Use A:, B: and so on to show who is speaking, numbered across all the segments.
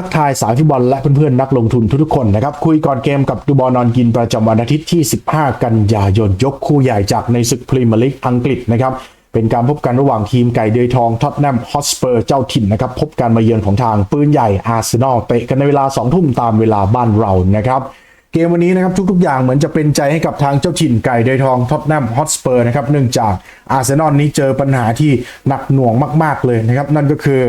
A: ทักทายสายฟุตบอลและเพื่อนๆนักลงทุนทุกๆคนนะครับ คุยก่อนเกมกับดูบอลนอนกินประจำวันอาทิตย์ที่ 15 กันยายนยกคู่ใหญ่จากในศึกพรีเมียร์ลีกอังกฤษนะครับเป็นการพบกันระหว่างทีมไก่เดยทองท็อตแนมฮอตสเปอร์เจ้าถิ่นนะครับพบการมาเยือนของทางปืนใหญ่อาร์เซนอลเตะกันในเวลา 2 ทุ่มตามเวลาบ้านเรานะครับ เกมวันนี้นะครับทุกๆ อย่างเหมือนจะเป็นใจให้กับทางเจ้าถิ่นไก่เดยทองท็อตแนมฮอตสเปอร์นะครับเนื่องจากอาร์เซนอลนี้เจอปัญหาที่หนักหน่วงมาก ๆ เลยนะครับ นั่นก็คือ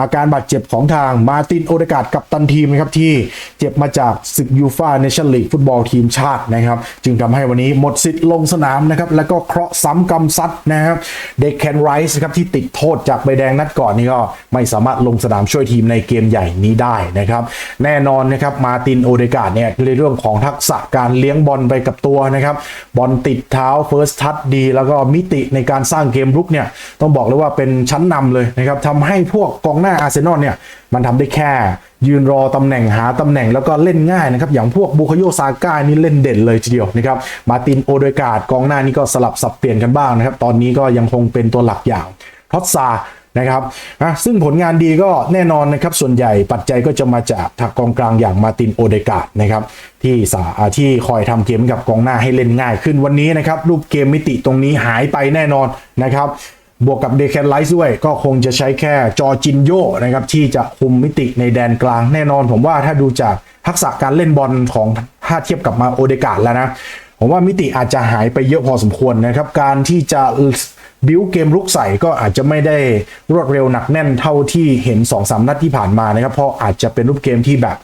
A: อาการบาดเจ็บของทางมาตินโอเดกาดกับตันทีมนะครับที่เจ็บมาจากศึกยูฟาเนชั่นลีกฟุตบอลทีมชาตินะครับ จึงทำให้วันนี้หมดสิทธิ์ลงสนามนะครับ แล้วก็เคราะห์ซ้ำกำซัดนะครับเด็กแคนไรส์ครับที่ติดโทษจากใบแดงนัดก่อนนี้ก็ไม่สามารถลงสนามช่วยทีมในเกมใหญ่นี้ได้นะครับ แน่นอนนะครับมาตินโอเดกาดเนี่ยในเรื่องของของทักษะการเลี้ยงบอลไปกับตัวนะครับ บอลติดเท้าเฟิร์สทัชดี แล้วก็มิติในการสร้างเกมรุกเนี่ย ต้องบอกเลยว่าเป็นชั้นนำเลยนะครับทำให้พวกกองหน้าอาร์เซนอลเนี่ย มันทำได้แค่ยืนรอตำแหน่งหาตำแหน่งแล้วก็เล่นง่ายนะครับ อย่างพวกบูคโยซาก้านี่เล่นเด่นเลยทีเดียวนะครับ มาตินโอเดกาดกองหน้านี่ก็สลับสับเปลี่ยนกันบ้างนะครับ ตอนนี้ก็ยังคงเป็นตัวหลักอย่างทอตซา นะครับนะซึ่งผลงานดีก็แน่นอนนะครับส่วนใหญ่ปัจจัยก็จะมาจากทางกองกลางอย่างมาตินโอเดกาดนะครับที่สาที่คอยทำเกมกับกองหน้าให้เล่นง่ายขึ้นวันนี้นะครับรูปเกมมิติตรงนี้หายไปแน่นอนนะครับบวกกับเดคแคนไลซ์ด้วยก็คงจะใช้แค่จอจินโยนะครับที่จะคุมมิติในแดนกลางแน่นอน ผมว่าถ้าดูจากทักษะการเล่นบอลของถ้าเทียบกับมาโอเดกาดแล้วนะผมว่ามิติอาจจะหายไปเยอะพอสมควรนะครับ การที่จะ บิวเกมลุกใส่ก็อาจจะไม่ได้รวดเร็วหนักแน่นเท่าที่เห็น2อสนัดที่ผ่านมานะครับ เพราะอาจจะเป็นรูปเกมที่แบบ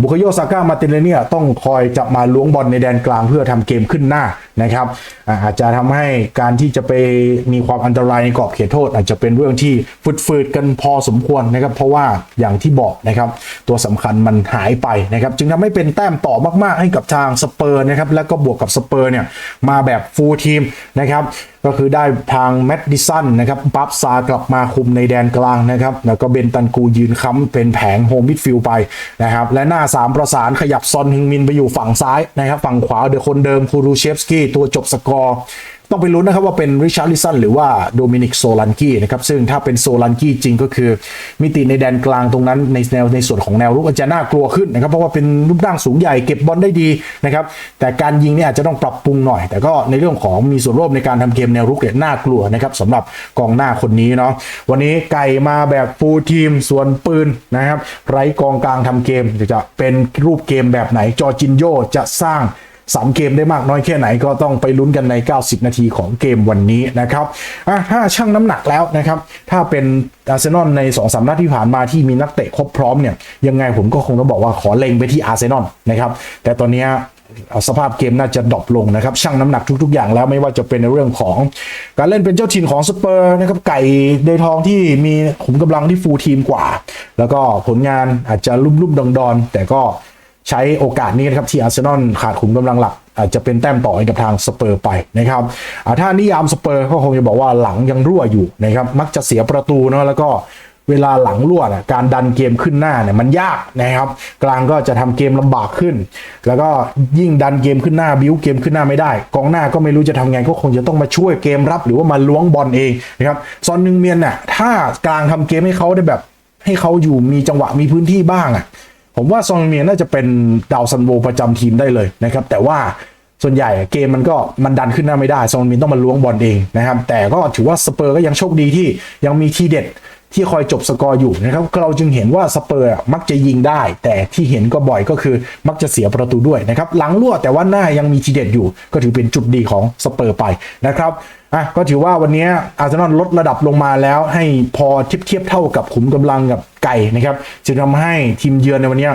A: บุคโยซาก้ามาติเลเนียต้องคอยจับมาล้วงบอลในแดนกลางเพื่อทำเกมขึ้นหน้านะครับอาจจะทำให้การที่จะไปมีความอันตรายในกรอบเขตโทษ อาจจะเป็นเรื่องที่ฟืดๆกันพอสมควรนะครับ เพราะว่าอย่างที่บอกนะครับ ตัวสำคัญมันหายไปนะครับ จึงทำให้เป็นแต้มต่อมากๆให้กับทางสเปอร์นะครับ แล้วก็บวกกับสเปอร์เนี่ยมาแบบฟูลทีมนะครับก็คือได้ทางแมดดิสันนะครับปั๊บซากลับมาคุมในแดนกลางนะครับแล้วก็เบนตันกูยืนค้ำเป็นแผงโฮมมิดฟิลไปนะครับและหน้า3 ประสานขยับซอนฮึงมินไปอยู่ฝั่งซ้ายนะครับ ฝั่งขวาเดอะคนเดิมคูรูเชฟสกี้ตัวจบสกอร์ ต้องไปลุ้นนะครับว่าเป็นริชาร์ลิสันหรือว่าโดมินิกโซลันกี้นะครับซึ่งถ้าเป็นโซลันกี้จริงก็คือ มิติในแดนกลางตรงนั้นในแนวในส่วนของแนวรุกอาจจะน่ากลัวขึ้นนะครับเพราะว่าเป็นรูปร่างสูงใหญ่เก็บบอลได้ดีนะครับแต่การยิงเนี่ยอาจจะต้องปรับปรุงหน่อย แต่ก็ในเรื่องของมีส่วนร่วมในการทำเกมแนวรุกเนี่ยน่ากลัวนะครับสำหรับกองหน้าคนนี้เนาะวันนี้ไก่มาแบบฟูลทีมส่วนปืนนะครับไร้กองกลางทำเกมจะเป็นรูปเกมแบบไหนจอจินโยจะสร้าง สามเกมได้มากน้อยแค่ไหนก็ต้องไปลุ้นกันใน 90 นาทีของเกมวันนี้นะครับอะถ้าช่างน้ำหนักแล้วนะครับ ถ้าเป็นอาร์เซนอลใน2อสนัดที่ผ่านมาที่มีนักเตะครบพร้อมเนี่ยยังไงผมก็คงต้องบอกว่าขอเล็งไปที่อาร์เซนอลนะครับแต่ตอนนี้สภาพเกมน่าจะดรอปลงนะครับช่างน้ำหนักทุก ๆ อย่างแล้วไม่ว่าจะเป็นในเรื่องของ การเล่นเป็นเจ้าถิ่นของสเปอร์นะครับไก่เดทองที่มีขุมกำลังที่ฟูลทีมกว่า แล้วก็ผลงานอาจจะลุ่มๆดอนๆแต่ก็ ใช้โอกาสนี้นะครับที่อาร์เซนอลขาดขุมกำลังหลัก อาจจะเป็นแต้มต่อกับทางสเปอร์ไปนะครับถ้านิยามสเปอร์ก็คงจะบอกว่าหลังยังรั่วอยู่นะครับมักจะเสียประตูเนาะแล้วก็เวลาหลังรั่วนะการดันเกมขึ้นหน้าเนี่ยมันยากนะครับ กลางก็จะทำเกมลำบากขึ้น แล้วก็ยิ่งดันเกมขึ้นหน้าบิ้วเกมขึ้นหน้าไม่ได้ กองหน้าก็ไม่รู้จะทำไงก็คงจะต้องมาช่วยเกมรับ หรือว่ามาล้วงบอลเองนะครับซอนนึงเมียนเนี่ยถ้ากลางทำเกมให้เขาได้แบบ ให้เขาอยู่มีจังหวะมีพื้นที่บ้างอะ ผมว่าซองเมียนน่าจะเป็นดาวซันโวประจำทีมได้เลยนะครับแต่ว่าส่วนใหญ่เกมมันก็มันดันขึ้นหน้าไม่ได้ซองเมียนต้องมาล้วงบอลเองนะครับแต่ก็ถือว่าสเปอร์ก็ยังโชคดีที่ยังมีทีเด็ด ที่คอยจบสกอร์อยู่นะครับเราจึงเห็นว่าสเปอร์มักจะยิงได้ แต่ที่เห็นก็บ่อยก็คือมักจะเสียประตูด้วยนะครับหลังรั่วแต่ว่าหน้ายังมีทีเด็ดอยู่ ก็ถือเป็นจุดดีของสเปอร์ไปนะครับอะก็ถือว่าวันนี้อาร์เซนอลลดระดับลงมาแล้ว ให้พอเทียบเทียบเท่ากับขุมกำลังกับไก่นะครับจึงทำให้ทีมเยือนในวันนี้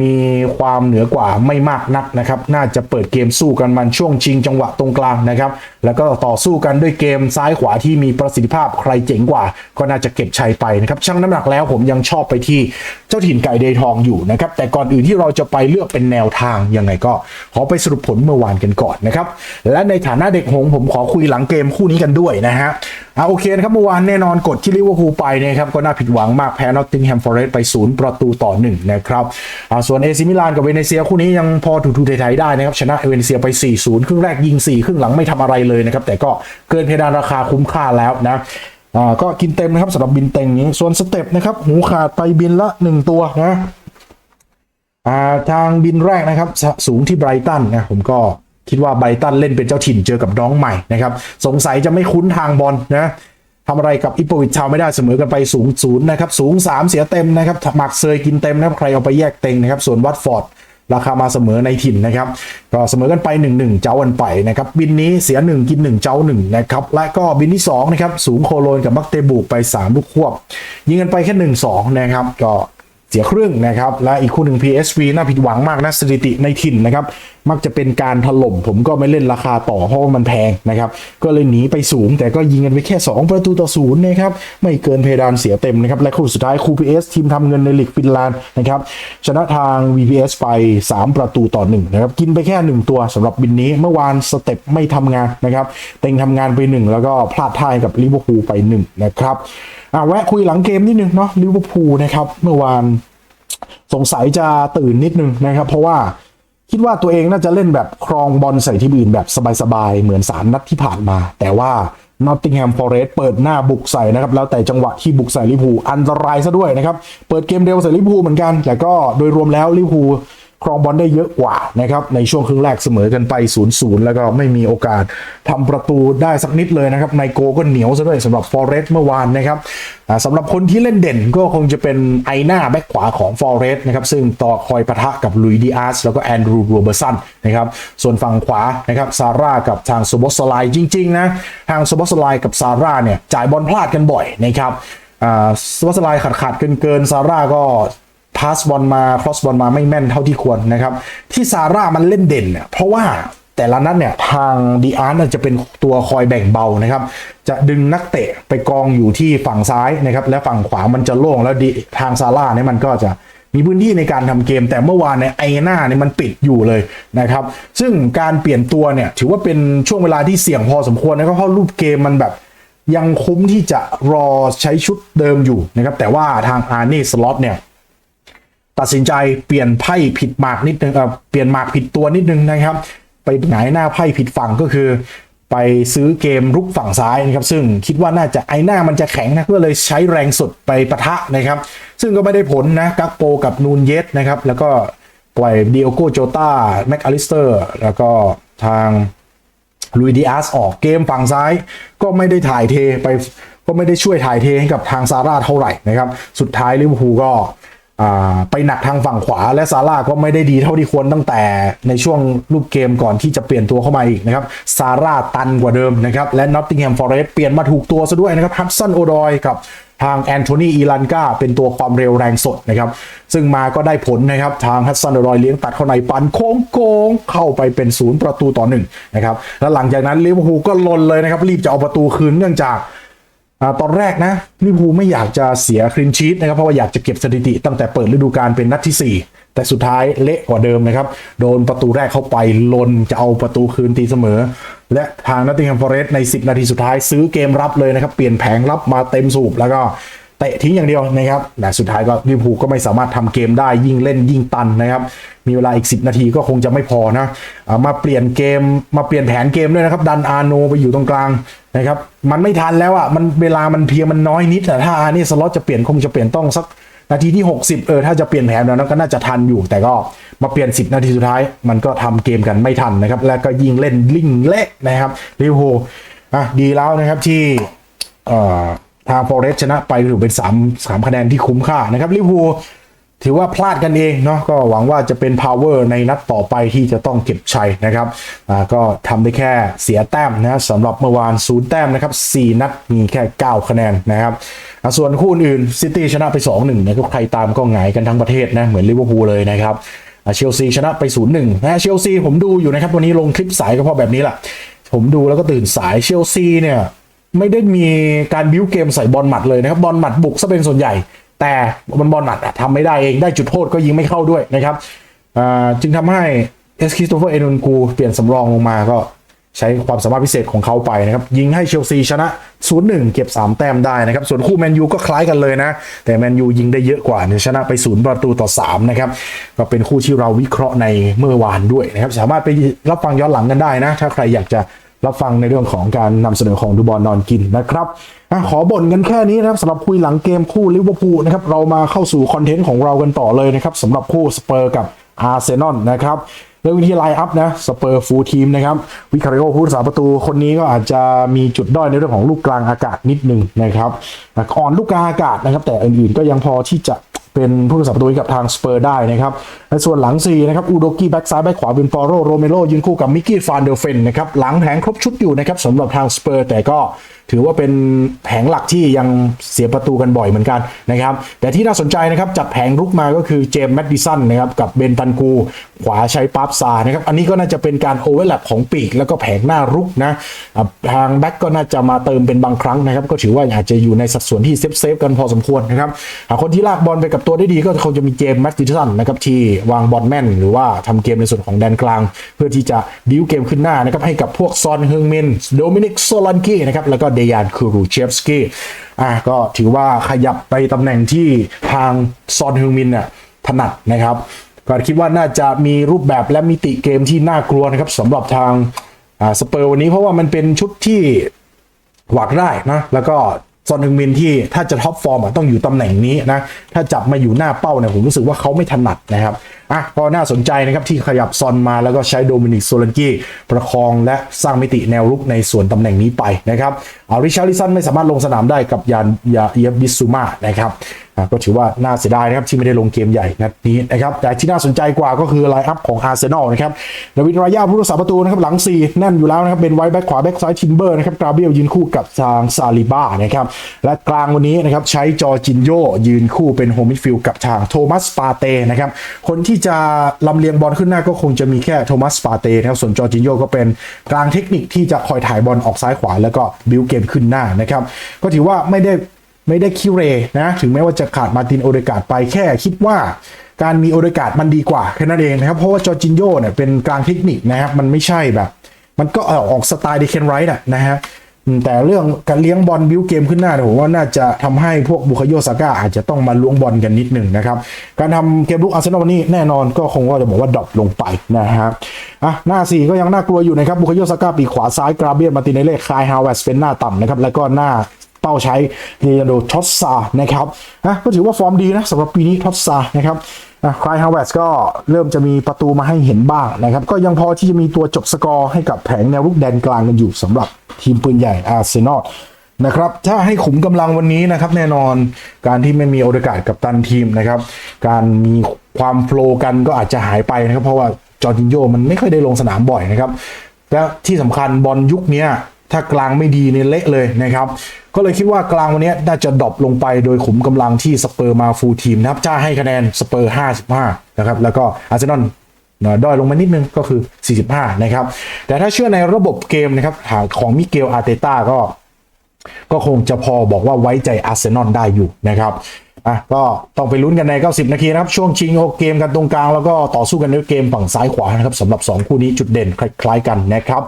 A: มีความเหนือกว่าไม่มากนักนะครับ น่าจะเปิดเกมสู้กันมันช่วงชิงจังหวะตรงกลางนะครับ แล้วก็ต่อสู้กันด้วยเกมซ้ายขวาที่มีประสิทธิภาพใครเจ๋งกว่า ก็น่าจะเก็บชัยไปนะครับช่างน้ำหนักแล้วผมยังชอบไปที่เจ้าถิ่นไก่เดยทองอยู่นะครับ แต่ก่อนอื่นที่เราจะไปเลือกเป็นแนวทางยังไงก็ ขอไปสรุปผลเมื่อวานกันก่อนนะครับ และในฐานะเด็กหงส์ผมขอคุยหลังเกมคู่นี้กันด้วยนะฮะ อ่าโอเคนะครับเมื่อวานแน่นอนกดที่ลิเวอร์พูลไปนะครับก็น่าผิดหวังมากแพ้นอตติงแฮมฟอร์เรสต์ไป 0 ประตูต่อ 1 นะครับอ่าส่วนเอซิมิลานกับเวเนเซียคู่นี้ยังพอถูๆไทยๆได้นะครับ ชนะเวเนเซียไป 4-0 ครึ่งแรกยิง 4 ครึ่งหลังไม่ทำอะไรเลยนะครับ แต่ก็เกินเพดานราคาคุ้มค่าแล้วนะอ่าก็กินเต็มนะครับสำหรับบินเต็งนี้ส่วนสเต็ปนะครับหูขาดไปบินละ 1 ตัวนะอ่าทางบินแรกนะครับสูงที่ไบรตันนะผมก็ คิดว่าไบตันเล่นเป็นเจ้าถิ่นเจอกับน้องใหม่นะครับ สงสัยจะไม่คุ้นทางบอลนะทำอะไรกับอิปโปวิชชาวไม่ได้เสมอกันไปสูงศูนย์นะครับ สูง 3 เสียเต็มนะครับหมักเซยกินเต็มนะครับ ใครเอาไปแยกเต็งนะครับ ส่วนวัตฟอร์ดราคามาเสมอในถิ่นนะครับ ก็เสมอกันไป 1-1 เจ้ากันไปนะครับ บินนี้เสีย 1 กิน 1 เจ้า1นะครับ และก็บินที่2นะครับ สูงโคโลนกับมักเตบูกไป 3 ลูกควบ ยิงกันไปแค่ 1-2 นะครับ ก็เสียครึ่งนะครับ และอีกคู่หนึ่ง PSV น่าผิดหวังมากนะสถิติในถิ่นนะครับ มักจะเป็นการถล่มผมก็ไม่เล่นราคาต่อเพราะว่ามันแพงนะครับ ก็เลยหนีไปสูงแต่ก็ยิงกันไปแค่ 2 ประตูต่อศูนย์นะครับ ไม่เกินเพดานเสียเต็มนะครับ และคู่สุดท้ายคู่ PS ทีมทำเงินในลีกฟินแลนด์นะครับ ชนะทาง VPS ไป 3 ประตูต่อ1นะครับ กินไปแค่ 1 ตัวสำหรับบินนี้เมื่อวานสเต็ปไม่ทำงานนะครับ เต็งทำงานไป 1 แล้วก็พลาดท่ายกับลิเวอร์พูลไป 1 นะครับอะแวะคุยหลังเกมนิดนึงเนาะลิเวอร์พูลนะครับเมื่อวานสงสัยจะตื่นนิดนึงนะครับ เพราะว่า คิดว่าตัวเองน่าจะเล่นแบบครองบอลใส่ที่อื่นแบบสบายๆ เหมือนสามนัดที่ผ่านมา แต่ว่านอตติงแฮมฟอร์เรสเปิดหน้าบุกใส่นะครับ แล้วแต่จังหวะที่บุกใส่ลิพูอันตรายซะด้วยนะครับ เปิดเกมเร็วใส่ลิพูเหมือนกัน แต่ก็โดยรวมแล้วลิพู ครองบอลได้เยอะกว่านะครับในช่วงครึ่งแรกเสมอกันไป 0-0 แล้วก็ไม่มีโอกาสทำประตูได้สักนิดเลยนะครับในโกก็เหนียวซะด้วยสำหรับ Forest เมื่อวานนะครับสำหรับคนที่เล่นเด่นก็คงจะเป็นไอหน้าแบ็คขวาของ Forest นะครับซึ่งต่อคอยปะทะกับลุยดีอาร์สแล้วก็แอนดรูโรเบอร์สันนะครับส่วนฝั่งขวานะครับซาร่ากับทางโซบอสไลจริงๆนะทางโซบอสไลกับซาร่าเนี่ยจ่ายบอลพลาดกันบ่อยนะครับอ่าโซบอสไลขาดขาดเกินเกินซาร่าก็ พาสบอลมาครอสบอลมาไม่แม่นเท่าที่ควรนะครับ ที่ซาร่ามันเล่นเด่นเนี่ยเพราะว่าแต่ละนัดเนี่ยทางดีอาร์จะเป็นตัวคอยแบ่งเบานะครับ จะดึงนักเตะไปกองอยู่ที่ฝั่งซ้ายนะครับ และฝั่งขวามันจะโล่งแล้วดีทางซาร่าเนี่ยมันก็จะมีพื้นที่ในการทำเกม แต่เมื่อวานเนี่ยไอหน้าเนี่ยมันปิดอยู่เลยนะครับ ซึ่งการเปลี่ยนตัวเนี่ยถือว่าเป็นช่วงเวลาที่เสี่ยงพอสมควรนะครับเพราะรูปเกมมันแบบยังคุ้มที่จะรอใช้ชุดเดิมอยู่นะครับแต่ว่าทางอาร์เน่สล็อตเนี่ย ตัดสินใจเปลี่ยนไพ่ผิดหมากนิดนึงเออเปลี่ยนหมากผิดตัวนิดนึงนะครับ ไปหงายหน้าไพ่ผิดฝั่งก็คือ ไปซื้อเกมรุกฝั่งซ้ายนะครับ ซึ่งคิดว่าน่าจะไอหน้ามันจะแข็งนะก็เลยใช้แรงสุดไปปะทะนะครับ ซึ่งก็ไม่ได้ผลนะกักโปกับนูนเยสนะครับ แล้วก็ปล่อยดิโอโกโจตาแม็กอลิสเตอร์แล้วก็ทางลุยดิอาสออกเกมฝั่งซ้าย ก็ไม่ได้ถ่ายเทไปก็ไม่ได้ช่วยถ่ายเทให้กับทางซาร่าเท่าไหร่นะครับ สุดท้ายลิเวอร์พูลก็ ไปหนักทางฝั่งขวาและซาร่าก็ไม่ได้ดีเท่าที่ควรตั้งแต่ในช่วงรูปเกมก่อนที่จะเปลี่ยนตัวเข้ามาอีกนะครับซาร่าตันกว่าเดิมนะครับและนอตติงแฮมฟอร์เรสเปลี่ยนมาถูกตัวซะด้วยนะครับฮัตสันโอดอยกับทางแอนโทนีอีลันกาเป็นตัวความเร็วแรงสดนะครับ ซึ่งมาก็ได้ผลนะครับ ทางฮัตสันโอดอยเลี้ยงตัดเข้าในปันโค้งโกงเข้าไปเป็นศูนย์ประตูต่อหนึ่งนะครับ แล้วหลังจากนั้นลิเวอร์พูลก็ลนเลยนะครับ รีบจะเอาประตูคืนเนื่องจาก ตอนแรกนะลิเวอร์พูลไม่อยากจะเสียคลินชีตนะครับเพราะว่าอยากจะเก็บสถิติตั้งแต่เปิดฤดูกาลเป็นนัดที่ 4 แต่สุดท้ายเละกว่าเดิมนะครับ โดนประตูแรกเข้าไปลนจะเอาประตูคืนตีเสมอ และทางนัตติงแฮมฟอเรสต์ใน 10 นาทีสุดท้ายซื้อเกมรับเลยนะครับ เปลี่ยนแผงรับมาเต็มสูบแล้วก็เตะทิ้งอย่างเดียวนะครับแต่สุดท้ายก็ลิเวอร์พูลก็ไม่สามารถทำเกมได้ยิ่งเล่นยิ่งตันนะครับ มีเวลาอีก 10 นาทีก็คงจะไม่พอนะอ่ามาเปลี่ยนเกมมาเปลี่ยนแผนเกมด้วยนะครับ ดันอาโนไปอยู่ตรงกลางนะครับมันไม่ทันแล้วอะมันเวลามันเพียงมันน้อยนิดแต่ถ้าอานี่สล็อตจะเปลี่ยนคงจะเปลี่ยนต้องสักนาทีที่ 60 เออถ้าจะเปลี่ยนแผนแล้วก็น่าจะทันอยู่ แต่ก็มาเปลี่ยน 10 นาทีสุดท้าย มันก็ทำเกมกันไม่ทันนะครับ แล้วก็ยิงเล่นลิงเละนะครับลิเวอร์พูลอะดีแล้วนะครับที่ทางฟอเรสชนะไปถือเป็น3 3คะแนนที่คุ้มค่านะครับลิเวอร์พูล ถือว่าพลาดกันเองเนาะก็หวังว่าจะเป็น power ในนัดต่อไปที่จะต้องเก็บชัยนะครับก็ทำได้แค่เสียแต้มนะสำหรับเมื่อวานศูนย์แต้มนะครับ 4 นัดมีแค่ 9 คะแนนนะครับส่วนคู่อื่นซิตี้ชนะไป 2-1นะครับใครตามก็หงายกันทั้งประเทศนะเหมือนลิเวอร์พูลเลยนะครับเชลซีชนะไป 0-1นะเชลซีผมดูอยู่นะครับวันนี้ลงคลิปสายก็เพราะแบบนี้แหละผมดูแล้วก็ตื่นสายเชลซีเนี่ยไม่ได้มีการบิวเกมใส่บอลหมัดเลยนะครับบอลหมัดบุกซะเป็นส่วนใหญ่ แต่บอลบอลหมัดอะทำไม่ได้เองได้จุดโทษก็ยิงไม่เข้าด้วยนะครับจึงทำให้เอสคิสโตเฟอร์เอนุนกูเปลี่ยนสำรองลงมาก็ใช้ความสามารถพิเศษของเขาไปนะครับ ยิงให้เชลซีชนะ 0-1 เก็บ 3 แต้มได้นะครับ ส่วนคู่แมนยูก็คล้ายกันเลยนะ แต่แมนยูยิงได้เยอะกว่าเนี่ยชนะไป 0 ประตูต่อ 3 นะครับ ก็เป็นคู่ที่เราวิเคราะห์ในเมื่อวานด้วยนะครับ สามารถไปรับฟังย้อนหลังกันได้นะ ถ้าใครอยากจะ รับฟังในเรื่องของการนำเสนอของดูบอลนอนกินนะครับอขอบ่นกันแค่นี้นะครับสำหรับคุยหลังเกมคู่ลิเวอร์พูลนะครับเรามาเข้าสู่คอนเทนต์ของเรากันต่อเลยนะครับสำหรับคู่สเปอร์กับอาร์เซนอลนะครับเรื่องวิธีไลน์อัพนะสเปอร์ฟูลทีมนะครับวิคาริโอผู้รักษาประตูคนนี้ก็อาจจะมีจุดด้อยในเรื่องของลูกกลางอากาศนิดนึงนะครับอ่อนลูกกลางอากาศนะครับ แต่อื่นๆก็ยังพอที่จะ เป็นผู้รักษาประตูให้กับทางสเปอร์ได้นะครับในส่วนหลัง4นะครับอูโดกี้แบ็กซ้ายแบ็กขวาเป็นปอโรโรเมโรยืนคู่กับมิกกี้ฟานเดลเฟนนะครับหลังแผงครบชุดอยู่นะครับสำหรับทางสเปอร์แต่ก็ถือว่าเป็นแผงหลักที่ยังเสียประตูกันบ่อยเหมือนกันนะครับ แต่ที่น่าสนใจนะครับจับแผงรุกมาก็คือเจมส์แมดดิสันนะครับกับเบนตันกู ขวาใช้ปาร์บซานะครับ อันนี้ก็น่าจะเป็นการโอเวอร์แลปของปีก แล้วก็แผงหน้ารุกนะทางแบ็กก็น่าจะมาเติมเป็นบางครั้งนะครับ ก็ถือว่าอาจจะอยู่ในสัดส่วนที่เซฟเซฟกันพอสมควรนะครับอะคนที่ลากบอลไปกับตัวได้ดีก็คงจะมีเจมส์แมดดิสันนะครับที่วางบอลแม่น หรือว่าทำเกมในส่วนของแดนกลาง เพื่อที่จะบิ้วเกมขึ้นหน้านะครับให้กับพวกซอนเฮงมินโดมินิกโซลันกี้นะครับแล้วก็เดยานคูรูเชฟสกี้อะก็ถือว่าขยับไปตำแหน่งที่ทางซอนเฮงมินเนี่ยถนัดนะครับก็คิดว่าน่าจะมีรูปแบบและมิติเกมที่น่ากลัวนะครับสำหรับทางอ่าสเปอร์วันนี้เพราะว่ามันเป็นชุดที่หวักได้นะแล้วก็ ซอนฮึงมินที่ถ้าจะท็อปฟอร์มต้องอยู่ตำแหน่งนี้นะ ถ้าจับมาอยู่หน้าเป้าเนี่ยผมรู้สึกว่าเขาไม่ถนัดนะครับอะพอน่าสนใจนะครับที่ขยับซอนมาแล้วก็ใช้โดมินิกโซลันกี้ประคองและสร้างมิติแนวรุกในส่วนตำแหน่งนี้ไปนะครับเอาริชาริสันไม่สามารถลงสนามได้กับยานยาเยบบิสซูมานะครับ ก็ถือว่าน่าเสียดายนะครับที่ไม่ได้ลงเกมใหญ่นัดนี้นะครับแต่ที่น่าสนใจกว่าก็คือไลน์อัพของอาร์เซนอลนะครับดาวิดรายาผู้รักษาประตูนะครับหลัง 4 แน่นอยู่แล้วนะครับเป็นไวท์แบ็คขวาแบ็คซ้ายทิมเบอร์นะครับกราเบียลยืนคู่กับทางซาลิบ้านะครับและกลางวันนี้นะครับใช้จอจินโยยืนคู่เป็นโฮมิดฟิลด์กับทางโทมัสปาเต้นะครับคนที่จะลำเลียงบอลขึ้นหน้าก็คงจะมีแค่โทมัสปาเต้นะครับส่วนจอจินโยก็เป็นกลางเทคนิคที่จะคอยถ่ายบอลออกซ้ายขวาแล้วก็บิวเกมขึ้นหน้านะครับก็ถือว่าไม่ได้ ไม่ได้คิวเรนะถึงแม้ว่าจะขาดมาตินโอเดกาดไปแค่คิดว่าการมีโอเดกาดมันดีกว่าแค่นั้นเองนะครับเพราะว่าจอร์จินโยเนี่ยเป็นกลางเทคนิคนะครับมันไม่ใช่แบบ มันก็ออกสไตล์เดเคนไรท์อะนะฮะแต่เรื่องการเลี้ยงบอลบิวเกมขึ้นหน้าเนี่ยผมว่าน่าจะทำให้พวกบุคโยซาก้าอาจจะต้องมาล้วงบอลกันนิดหนึ่งนะครับ การทำเกมลุกอาร์เซนอลวันนี้แน่นอนก็คงว่าจะบอกว่าดรอปลงไปนะครับอะหน้าสี่ก็ยังน่ากลัวอยู่นะครับบุคโยซาก้าปีขวาซ้ายกราเบียนมาตินเนเล่คายฮาวเวสเป็นหน้าต่ำนะครับแล้วก็หน้า เป้าใช้เรียโดทอสซานะครับนะก็ถือว่าฟอร์มดีนะสำหรับปีนี้ทอสซานะครับคลายฮาวเวสก็เริ่มจะมีประตูมาให้เห็นบ้างนะครับ ก็ยังพอที่จะมีตัวจบสกอร์ให้กับแผงแนวรุกแดนกลางกันอยู่สำหรับทีมปืนใหญ่อาร์เซนอลนะครับถ้าให้ขุมกำลังวันนี้นะครับแน่นอนการที่ไม่มีโอกาสกับตันทีมนะครับ การมีความโฟล์กันก็อาจจะหายไปนะครับ เพราะว่าจอร์จินโยมันไม่ค่อยได้ลงสนามบ่อยนะครับ และที่สำคัญบอลยุคนี้ ถ้ากลางไม่ดีเนี่ยเละเลยนะครับ ก็เลยคิดว่ากลางวันนี้น่าจะดรอปลงไปโดยขุมกำลังที่สเปอร์มาฟูลทีมนะครับจ้าให้คะแนนสเปอร์55นะครับแล้วก็อาร์เซนอลด้อยลงมานิดนึงก็คือ 45 นะครับ แต่ถ้าเชื่อในระบบเกมนะครับของมิเกลอาร์เตต้าก็ ก็คงจะพอบอกว่าไว้ใจอาร์เซนอลได้อยู่นะครับ อะก็ต้องไปลุ้นกันใน 90 นาทีนะครับ ช่วงชิงโอเกมกันตรงกลาง แล้วก็ต่อสู้กันในเกมฝั่งซ้ายขวานะครับสำหรับ 2 คู่นี้จุดเด่นคล้ายๆกันนะครับ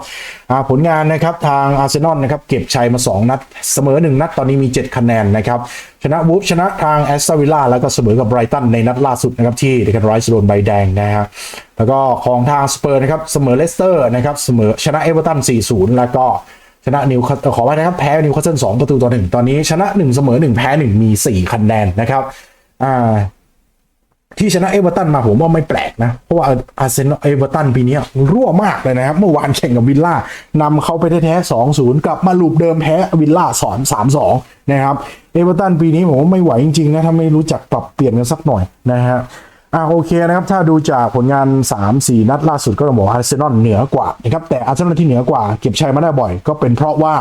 A: อ่าผลงานนะครับทางอาร์เซนอลนะครับเก็บชัยมา 2 นัด เสมอ 1 นัดตอนนี้มี 7 คะแนนนะครับชนะวูฟชนะทางแอสตันวิลล่าแล้วก็เสมอกับไบรตันในนัดล่าสุดนะครับที่เดคันไรส์โดนใบแดงนะครับแล้วก็ของทางสเปอร์นะครับเสมอเลสเตอร์นะครับเสมอชนะเอเวอร์ตัน 4-0 แล้วก็ ชนะนิวขอไว้นะครับแพ้นิวคาสเซิลสองประตูต่อหนึ่งตอนนี้ชนะหนึ่งเสมอหนึ่งแพ้หนึ่งมีสี่คะแนนนะครับอ่าที่ชนะเอเวอร์ตันมาผมว่าไม่แปลกนะ เพราะว่าอาร์เซนอลเอเวอร์ตันปีนี้รั่วมากเลยนะครับ เมื่อวานแข่งกับวิลล่านำเขาไปแท้ๆสองศูนย์กลับมาลูปเดิมแพ้วิลล่าสอนสามสองนะครับเอเวอร์ตันปีนี้ผมว่าไม่ไหวจริงๆนะถ้าไม่รู้จักปรับเปลี่ยนกันสักหน่อยนะฮะ อ่าโอเคนะครับ ถ้าดูจากผลงาน 3-4 นัดล่าสุดก็ต้องบอกอาร์เซนอลเหนือกว่านะครับแต่อาร์เซนอลที่เหนือกว่า เก็บชัยมาได้บ่อย ก็เป็นเพราะว่า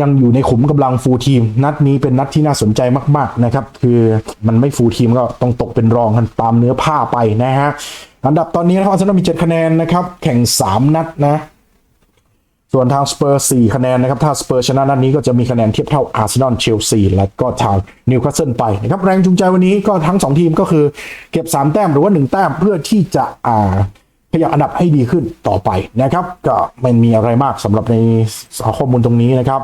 A: ยังอยู่ในขุมกำลังฟูลทีม นัดนี้เป็นนัดที่น่าสนใจมาก ๆ นะครับ คือมันไม่ฟูลทีมก็ต้องตกเป็นรองกันตามเนื้อผ้าไปนะฮะอันดับตอนนี้นะครับอาร์เซนอลมี 7 คะแนนนะครับ แข่ง 3 นัดนะ ส่วนทางสเปอร์4คะแนนนะครับ ถ้าสเปอร์ชนะนัดนี้ก็จะมีคะแนนเทียบเท่าอาร์เซนอลเชลซีและก็ทางนิวคาสเซิลไปนะครับ แรงจูงใจวันนี้ก็ทั้ง 2 ทีมก็คือเก็บ 3 แต้มหรือว่า 1 แต้มเพื่อที่จะอ่า พยับอันดับให้ดีขึ้นต่อไปนะครับ ก็ไม่มีอะไรมากสำหรับในข้อมูลตรงนี้นะครับ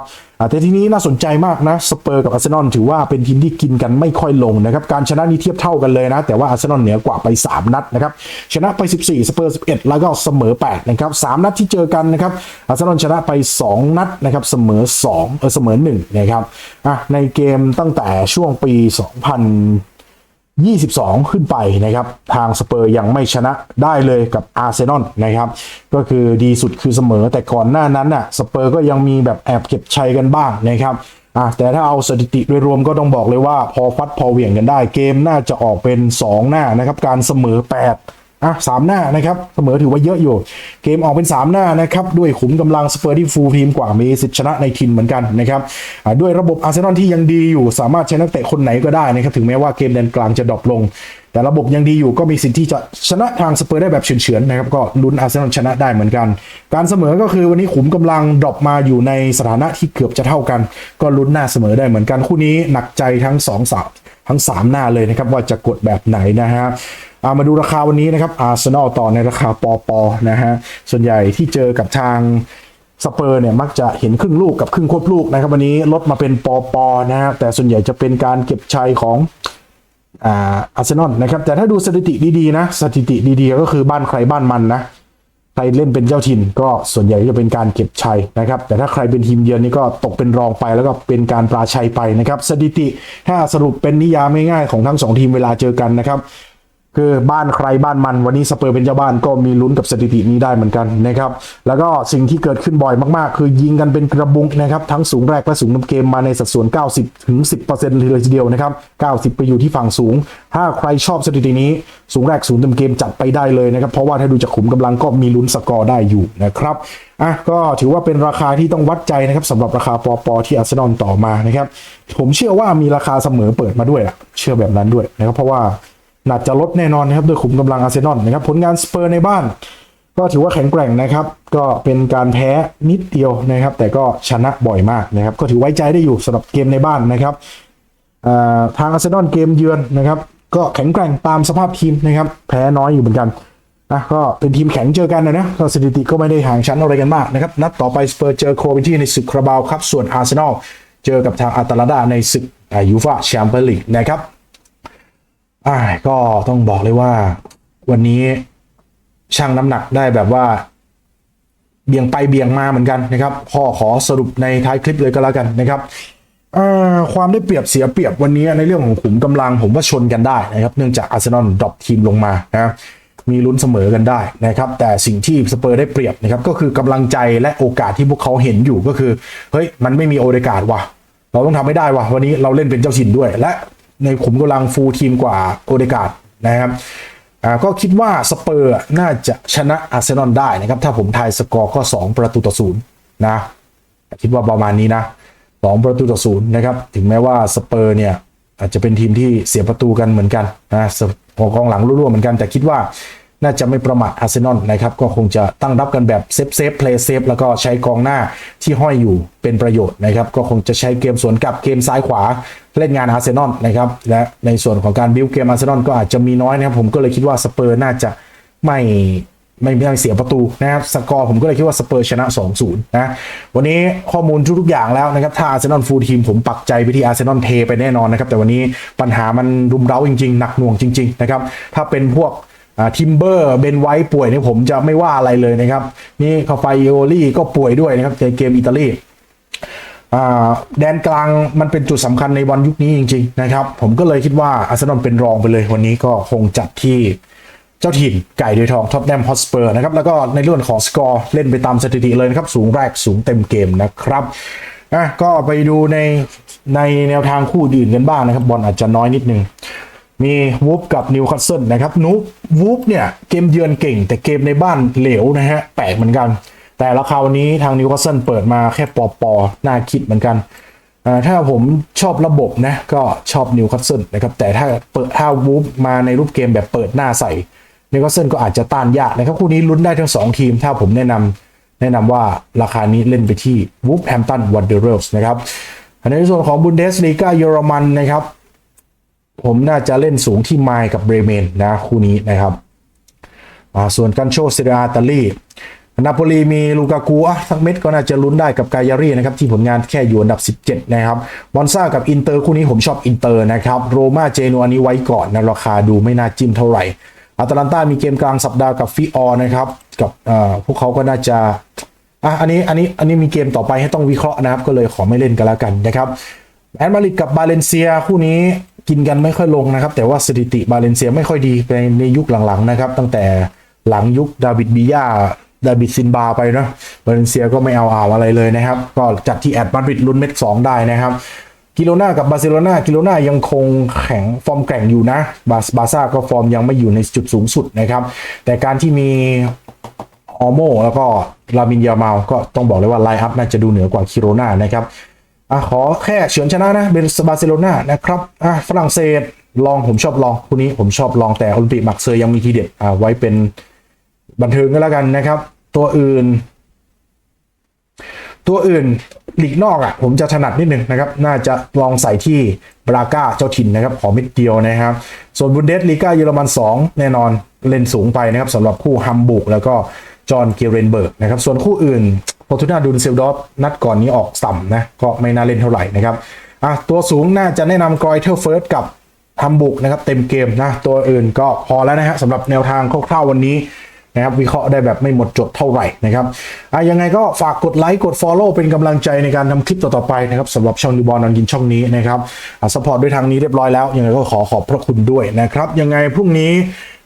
A: แต่ทีนี้น่าสนใจมากนะสเปอร์กับอาร์เซนอลถือว่าเป็นทีมที่กินกันไม่ค่อยลงนะครับการชนะนี่เทียบเท่ากันเลยนะ แต่ว่าอาร์เซนอลเหนือกว่าไป 3 นัดนะครับชนะไป 14 สเปอร์ 11 แล้วก็เสมอ 8 นะครับ 3 นัดที่เจอกันนะครับอาร์เซนอลชนะไป 2 นัดนะครับเสมอ 2 เออเสมอ 1 นะครับอะในเกมตั้งแต่ช่วงปี 2000 22 ขึ้นไปนะครับ ทางสเปอร์ยังไม่ชนะได้เลยกับอาร์เซนอลนะครับ ก็คือดีสุดคือเสมอ แต่ก่อนหน้านั้นน่ะสเปอร์ก็ยังมีแบบแอบเก็บชัยกันบ้างนะครับอะแต่ถ้าเอาสถิติโดยรวมก็ต้องบอกเลยว่าพอฟัดพอเหวี่ยงกันได้ เกมน่าจะออกเป็น 2 หน้านะครับ การเสมอ 8 อะสามหน้านะครับเสมอถือว่าเยอะอยู่ เกมออกเป็น 3 หน้านะครับ ด้วยขุมกำลังสเปอร์ที่ฟูลทีมกว่ามีสิทธิชนะในทีมเหมือนกันนะครับด้วยระบบอาร์เซนอลที่ยังดีอยู่ สามารถใช้นักเตะคนไหนก็ได้นะครับถึงแม้ว่าเกมแดนกลางจะดรอปลง แต่ระบบยังดีอยู่ก็มีสิทธิ์ที่จะชนะทางสเปอร์ได้แบบเฉือนๆนะครับก็ลุ้นอาร์เซนอลชนะได้เหมือนกัน การเสมอก็คือวันนี้ขุมกำลังดรอปมาอยู่ในสถานะที่เกือบจะเท่ากัน ก็ลุ้นหน้าเสมอได้เหมือนกันคู่นี้หนักใจทั้งสองสาวทั้งสามหน้าเลยนะครับว่าจะกดแบบไหนนะฮะามาดูราคาวันนี้นะครับอาร์เซนอลต่อในราคาปอปอนะฮะส่วนใหญ่ที่เจอกับทางสเปอร์เนี่ยมักจะเห็นครึ่งลูกกับครึ่งควบลูกนะครับวันนี้ลดมาเป็นปอปอนะฮะแต่ส่วนใหญ่จะเป็นการเก็บชัยของอาร์เซนอลนะครับแต่ถ้าดูสถิติดีๆนะสถิติดีๆก็คือบ้านใครบ้านมันนะใครเล่นเป็นเจ้าถิ่นก็ส่วนใหญ่จะเป็นการเก็บชัยนะครับ แต่ถ้าใครเป็นทีมเยือนนี่ก็ตกเป็นรองไปแล้วก็เป็นการปราชัยไปนะครับ สถิติถ้าสรุปเป็นนิยามง่ายๆของทั้งสองทีมเวลาเจอกันนะครับ คือบ้านใครบ้านมันวันนี้สเปอร์เป็นเจ้าบ้านก็มีลุ้นกับสถิตินี้ได้เหมือนกันนะครับ แล้วก็สิ่งที่เกิดขึ้นบ่อยมากๆ คือยิงกันเป็นกระบุงนะครับทั้งสูงแรกและสูงนำเกมมาในสัดส่วน 90ถึง10%เลยทีเดียวนะครับ 90 ไปอยู่ที่ฝั่งสูง ถ้าใครชอบสถิตินี้ สูงแรกสูงนำเกมจัดไปได้เลยนะครับ เพราะว่าถ้าดูจากขุมกำลังก็มีลุ้นสกอร์ได้อยู่นะครับอะก็ถือว่าเป็นราคาที่ต้องวัดใจนะครับสำหรับราคาปอปอที่อาร์เซนอลต่อมานะครับผมเชื่อว่ามีราคาเสมอเปิดมาด้วยเชื่อแบบนั้นด้วยนะครับเพราะว่า น่าจะลดแน่นอนนะครับด้วยขุมกำลังอาร์เซนอลนะครับผลงานสเปอร์ในบ้าน ก็ถือว่าแข็งแกร่งนะครับ ก็เป็นการแพ้นิดเดียวนะครับ แต่ก็ชนะบ่อยมากนะครับ ก็ถือไว้ใจได้อยู่สำหรับเกมในบ้านนะครับทางอาร์เซนอลเกมเยือนนะครับ ก็แข็งแกร่งตามสภาพทีมนะครับ แพ้น้อยอยู่เหมือนกันนะก็เป็นทีมแข็งเจอกันนะนะก็สถิติก็ไม่ได้ห่างชั้นอะไรกันมากนะครับนัดต่อไปสเปอร์เจอโครเวนที่ในศึกคาราบาวครับส่วนอาร์เซนอลเจอกับทางอาตาลาดาในศึกยูฟ่าแชมเปี้ยนลีกนะครับ อ่าก็ต้องบอกเลยว่า วันนี้ช่างน้ำหนักได้แบบว่า เบี่ยงไปเบี่ยงมาเหมือนกันนะครับพ่อขอสรุปในท้ายคลิปเลยก็แล้วกันนะครับความได้เปรียบเสียเปรียบวันนี้ในเรื่องของขุมกำลังผมว่าชนกันได้นะครับเนื่องจากอาร์เซนอลดรอปทีมลงมานะมีลุ้นเสมอกันได้นะครับ แต่สิ่งที่สเปอร์ได้เปรียบนะครับก็คือกำลังใจและโอกาสที่พวกเขาเห็นอยู่ก็คือเฮ้ยมันไม่มีโอเดกาดว่ะ เราต้องทำให้ได้ว่ะวันนี้เราเล่นเป็นเจ้าถิ่นด้วย และ ในขุมกำลังฟูลทีมกว่าโอเดกาดนะครับก็คิดว่าสเปอร์น่าจะชนะอาร์เซนอลได้นะครับ ถ้าผมทายสกอร์ก็ 2 ประตูต่อศูนย์นะคิดว่าประมาณนี้นะ 2 ประตูต่อศูนย์นะครับ ถึงแม้ว่าสเปอร์เนี่ยอาจจะเป็นทีมที่เสียประตูกันเหมือนกันนะพอกองหลังรั่วๆเหมือนกันแต่คิดว่า น่าจะไม่ประมาทอาร์เซนอลนะครับก็คงจะตั้งรับกันแบบเซฟเซฟเพลย์เซฟแล้วก็ใช้กองหน้าที่ห้อยอยู่เป็นประโยชน์นะครับก็คงจะใช้เกมสวนกับเกมซ้ายขวาเล่นงานอาร์เซนอลนะครับและในส่วนของการบิวเกมอาร์เซนอลก็อาจจะมีน้อยนะครับผมก็เลยคิดว่าสเปอร์น่าจะไม่ไม่ไม่เสียประตูนะครับสกอร์ผมก็เลยคิดว่าสเปอร์ชนะ 2-0 นะวันนี้ข้อมูลทุกๆอย่างแล้วนะครับถ้าอาร์เซนอลฟูลทีมผมปักใจไปที่อาร์เซนอลเทไปแน่นอนนะครับแต่วันนี้ปัญหามันรุมเร้าจริงๆ หนักหน่วงจริงๆนะครับถ้าเป็นพวก ทิมเบอร์เบนไวท์ป่วยเนี่ยผมจะไม่ว่าอะไรเลยนะครับ นี่คาไฟโอลี่ก็ป่วยด้วยนะครับในเกมอิตาลีอ่าแดนกลางมันเป็นจุดสำคัญในวันยุคนี้จริงๆนะครับ ผมก็เลยคิดว่าอาร์เซนอลเป็นรองไปเลยวันนี้ก็คงจัดที่เจ้าถิ่นไก่โดยทองท็อปแดมฮอสเปอร์นะครับ แล้วก็ในเรื่องของสกอร์เล่นไปตามสถิติเลยนะครับ สูงแรกสูงเต็มเกมนะครับอะก็ไปดูในในแนวทางคู่อื่นกันบ้างนะครับ บอลอาจจะน้อยนิดนึง มีวูฟกับนิวคาสเซิลนะครับนูวูฟเนี่ยเกมเยือนเก่ง แต่เกมในบ้านเหลวนะฮะแปลกเหมือนกัน แต่ราคาวันนี้ทางนิวคาสเซิลเปิดมาแค่ปอปอน่าคิดเหมือนกันถ้าผมชอบระบบนะก็ชอบนิวคาสเซิลนะครับแต่ถ้าเปิดถ้าวูฟมาในรูปเกมแบบเปิดหน้าใส่นิวคาสเซิลก็อาจจะต้านยากนะครับคู่นี้ลุ้นได้ทั้ง 2 ทีม ถ้าผมแนะนำแนะนำว่าราคานี้เล่นไปที่วูฟแฮมตันวันเดอร์เรลส์นะครับในส่วนของบุนเดสลีกาเยอรมันนะครับ ผมน่าจะเล่นสูงที่ไมล์กับเบรเมนนะคู่นี้นะครับส่วนกันโชเซเรียอิตาลีนาโปลีมีลูกากูอะสักเม็ดก็น่าจะลุ้นได้กับกายารีนะครับ ที่ผลงานแค่อยู่อันดับ 17 นะครับมอนซากับอินเตอร์คู่นี้ผมชอบอินเตอร์นะครับ โรม่าเจนัวนี้ไว้ก่อนนะราคาดูไม่น่าจิ้มเท่าไหร่อาตาลันตามีเกมกลางสัปดาห์กับฟิออนะครับ กับพวกเขาก็น่าจะอะอันนี้อันนี้อันนี้มีเกมต่อไปให้ต้องวิเคราะห์นะครับ ก็เลยขอไม่เล่นกันแล้วกันนะครับแอนมาริดกับบาเลนเซียคู่นี้ กินกันไม่ค่อยลงนะครับ แต่ว่าสถิติบาเลนเซียไม่ค่อยดีในในยุคหลังๆนะครับ ตั้งแต่หลังยุคดาวิดบียาดาวิดซินบาไปเนาะบาเลนเซียก็ไม่เอาอ่าวอะไรเลยนะครับ ก็จัดที่แอดมาดริดลุ้นเม็ดสองได้นะครับกิโลนากับบาร์เซโลนากิโลนายังคงแข็งฟอร์มแกร่งอยู่นะ บาสบาซ่าก็ฟอร์มยังไม่อยู่ในจุดสูงสุดนะครับ แต่การที่มีออโมแล้วก็ลามินยามาลก็ต้องบอกเลยว่าไลน์อัพน่าจะดูเหนือกว่ากิโลนานะครับ อะขอแค่เฉือนชนะนะเป็นบาร์เซโลนานะครับอะฝรั่งเศสลองผมชอบลองคู่นี้ผมชอบลองแต่โอลิมปิกมักเซอร์ยังมีทีเด็ดอ่าไว้เป็นบันเทิงก็แล้วกันนะครับ ตัวอื่น ตัวอื่นหลีกนอกอะ ผมจะถนัดนิดนึงนะครับ น่าจะลองใส่ที่บราก้าเจ้าถิ่นนะครับ ขอเม็ดเดียวนะครับ ส่วนบุนเดสลีกาเยอรมัน 2 แน่นอนเล่นสูงไปนะครับสำหรับคู่ฮัมบุกแล้วก็จอห์นเกเรนเบิร์กนะครับ ส่วนคู่อื่น โพทูนาดูนเซลดอฟนัดก่อนนี้ออกต่ำนะก็ไม่น่าเล่นเท่าไหร่นะครับอะตัวสูงน่าจะแนะนำกรอยเทอร์เฟิร์สกับฮัมบุกนะครับเต็มเกมนะตัวอื่นก็พอแล้วนะฮะสำหรับแนวทางคร่าวๆวันนี้นะครับวิเคราะห์ได้แบบไม่หมดจดเท่าไหร่นะครับอะยังไงก็ฝากกดไลค์กด Follow เป็นกำลังใจในการทำคลิปต่อๆไปนะครับสำหรับช่องดูบอลนอนกินช่องนี้นะครับอะสปอร์ตด้วยทางนี้เรียบร้อยแล้วยังไงก็ขอขอบพระคุณด้วยนะครับยังไงพรุ่งนี้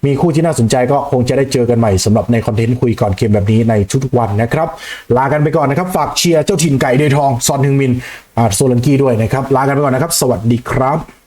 A: มีคู่ที่น่าสนใจก็คงจะได้เจอกันใหม่สำหรับในคอนเทนต์คุยก่อนเกมแบบนี้ในทุกๆวันนะครับ ลากันไปก่อนนะครับ ฝากเชียร์เจ้าถิ่นไก่เดยทองซอนฮึงมินอาโซลันกี้ด้วยนะครับ ลากันไปก่อนนะครับ สวัสดีครับ